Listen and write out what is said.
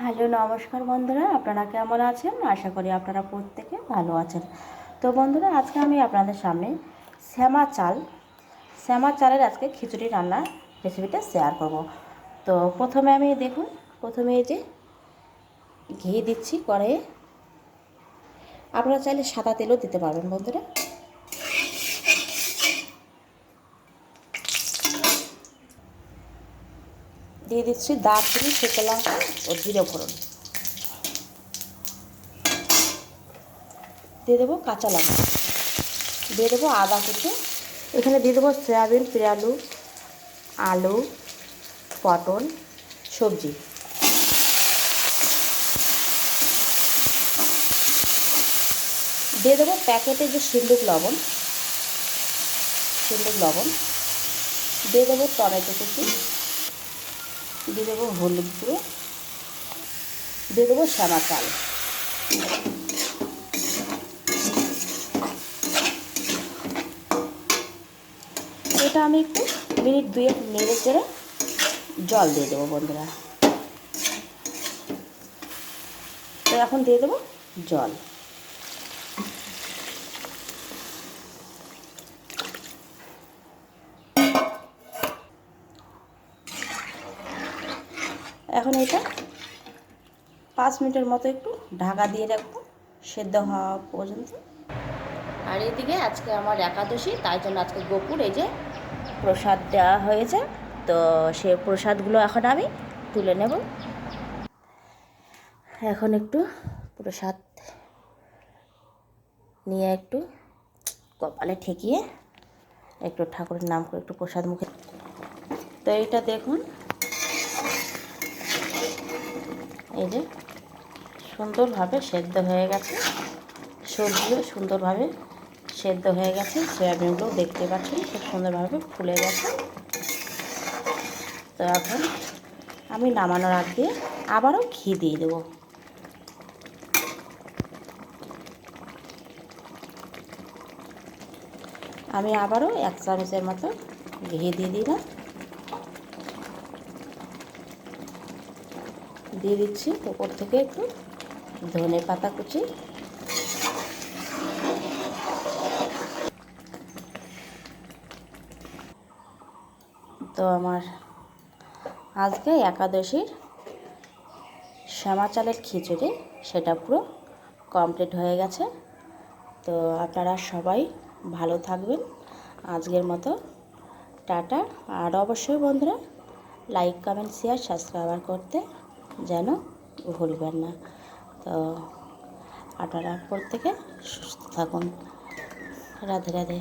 Hello, নমস্কার বন্ধুরা, আপনারা কেমন আছেন? আশা করি আপনারা প্রত্যেকে ভালো আছেন। তো বন্ধুরা, আজকে আমি আপনাদের সামনে শ্যামা চাল, শ্যামা চালের আজকে খিচুড়ি রান্নার রেসিপিটা শেয়ার করব। তো প্রথমে আমি দেখুন, প্রথমে এই যে ঘি দিচ্ছি, কড়াইয়ে। আপনারা চাইলে সাদা তেলও দিতে পারবেন বন্ধুরা। দিয়ে দিচ্ছি দারচিনি, শুকনো লঙ্কা ও জিরে ফোড়ন। দিয়ে দেবো কাঁচা লঙ্কা। দিয়ে দেবো আদা কুচো। এখানে দিয়ে দেবো সয়াবিন পেঁয়ালু আলু, পটল, সবজি। দিয়ে দেবো প্যাকেটে যে সিন্দুক লবণ সিন্দুক লবণ। দিয়ে দেবো টমেটো কুচি। দিয়ে দেবো হলুদ গুঁড়ো, দিয়ে দেবো শ্যামা চাল এটা আমি একটু মিনিট দুয়েক নেড়ে চেড়ে জল দিয়ে দেবো বন্ধুরা। তো এখন দিয়ে দেবো জল। এখন এটা পাঁচ মিনিটের মতো একটু ঢাকা দিয়ে রাখব, সেদ্ধ হওয়া পর্যন্ত। আর এদিকে আজকে আমার একাদশী, তাই জন্য আজকে গোপুর এই যে প্রসাদ দেওয়া হয়েছে। তো সে প্রসাদগুলো এখন আমি তুলে নেব। এখন একটু প্রসাদ নিয়ে একটু কপালে ঠেকিয়ে একটু ঠাকুরের নাম করে একটু প্রসাদ মুখে তো এইটা দেখুন। এই যে সুন্দরভাবে সেদ্ধ হয়ে গেছে। সবজিও সুন্দরভাবে সেদ্ধ হয়ে গেছে। সয়াবিনগুলো দেখতে পাচ্ছেন, খুব সুন্দরভাবে ফুলে গেছে। তো এখন আমি নামানোর আগে আবারও ঘি দিয়ে দেবো। আমি আবারও এক চামচের মতো ঘি দিয়ে দিলাম। দিয়ে দিচ্ছি। উপর থেকে একটু ধনে পাতা কুচি। তো আমার আজকে একাদশীর শ্যামা চালের খিচুড়ি, সেটা পুরো কমপ্লিট হয়ে গেছে। তো আপনারা সবাই ভালো থাকবেন। আজকের মতো টাটা। আর অবশ্যই বন্ধুরা লাইক কমেন্ট শেয়ার সাবস্ক্রাইবার করতে যেন ভুলবেন না। তো আপনারা প্রত্যেকে সুস্থ থাকুন। রাধে রাধে।